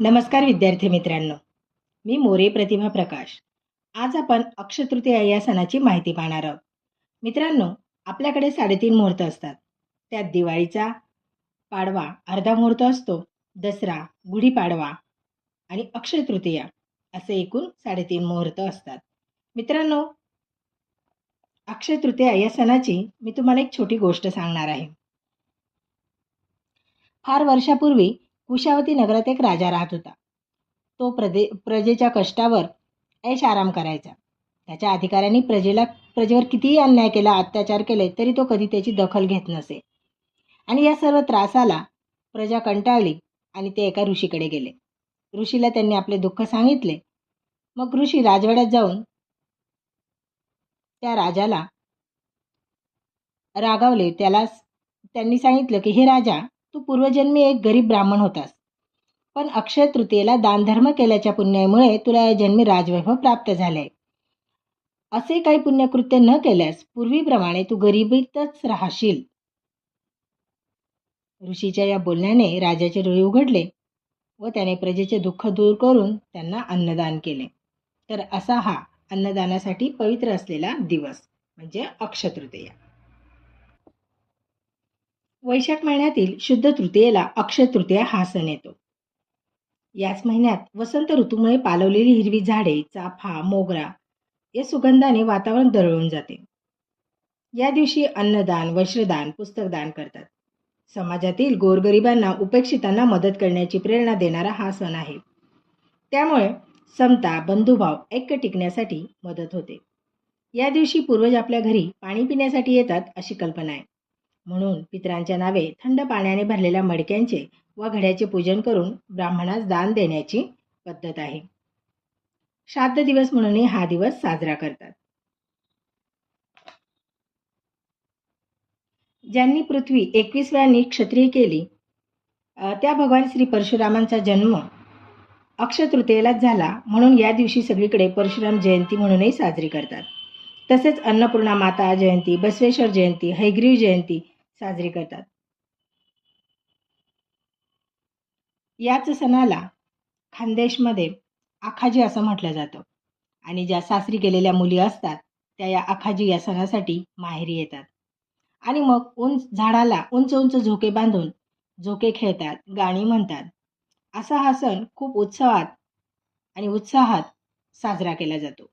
नमस्कार विद्यार्थी मित्रांनो. मी मोरे प्रतिभा प्रकाश. आज आपण अक्षतृतीया या सणाची माहिती पाहणार आहोत. मित्रांनो आपल्याकडे साडेतीन मुहूर्त असतात. त्यात दिवाळीचा पाडवा अर्धा मुहूर्त असतो दसरा गुढीपाडवा आणि अक्षय तृतीया असे एकूण साडेतीन मुहूर्त असतात. मित्रांनो अक्षय तृतीया या सणाची मी तुम्हाला एक छोटी गोष्ट सांगणार आहे. फार वर्षापूर्वी कुशावती नगरात एक राजा राहत होता. तो प्रदे प्रजेच्या कष्टावर ऐश आराम करायचा. त्याच्या अधिकाऱ्यांनी प्रजेला प्रजेवर कितीही अन्याय केला अत्याचार केले तरी तो कधी त्याची दखल घेत नसे. आणि या सर्व त्रासाला प्रजा कंटाळली आणि ते एका ऋषीकडे गेले. ऋषीला त्यांनी आपले दुःख सांगितले. मग ऋषी राजवाड्यात जाऊन त्या राजाला रागावले. त्याला त्यांनी सांगितलं की हे राजा तू पूर्वजन्मी एक गरीब ब्राह्मण होतास. पण अक्षय तृतीयेला दानधर्म केल्याच्या पुण्यामुळे तुला या जन्मी राजवैभव प्राप्त झाले असे काही पुण्यकृत्य न केल्यास पूर्वीप्रमाणे तू गरिबीतच राहशील. ऋषीच्या या बोलण्याने राजाचे डोळे उघडले व त्याने प्रजेचे दुःख दूर करून त्यांना अन्नदान केले. तर असा हा अन्नदानासाठी पवित्र असलेला दिवस म्हणजे अक्षतृतीया वैशाख महिन्यातील शुद्ध तृतीयेला अक्षय तृतीया हा सण येतो. याच महिन्यात वसंत ऋतूमुळे पालवलेली हिरवी झाडे चाफा मोगरा या सुगंधाने वातावरण दरवळून जाते. या दिवशी अन्नदान वस्त्रदान पुस्तकदान करतात. समाजातील गोरगरिबांना उपेक्षितांना मदत करण्याची प्रेरणा देणारा हा सण आहे. त्यामुळे समता बंधुभाव ऐक्य टिकण्यासाठी मदत होते. या दिवशी पूर्वज आपल्या घरी पाणी पिण्यासाठी येतात अशी कल्पना आहे. म्हणून पितरांच्या नावे थंड पाण्याने भरलेल्या मडक्यांचे व घड्याचे पूजन करून ब्राह्मणास दान देण्याची पद्धत आहे. श्राद्ध दिवस म्हणूनही हा दिवस साजरा करतात. ज्यांनी पृथ्वी एकवीस वेळांनी क्षत्रिय केली त्या भगवान श्री परशुरामांचा जन्म अक्षतृतीयेलाच झाला म्हणून या दिवशी सगळीकडे परशुराम जयंती म्हणूनही साजरी करतात. तसेच अन्नपूर्णा माता जयंती बसवेश्वर जयंती हैग्रीव जयंती साजरी करतात. याच सणाला खानदेशमध्ये आखाजी असं म्हटलं जातं. आणि ज्या सासरी गेलेल्या मुली असतात त्या या आखाजी या सणासाठी माहेरी येतात. आणि मग उंच झाडाला उंच उंच झोके बांधून झोके खेळतात गाणी म्हणतात. असा हा सण खूप उत्सवात आणि उत्साहात साजरा केला जातो.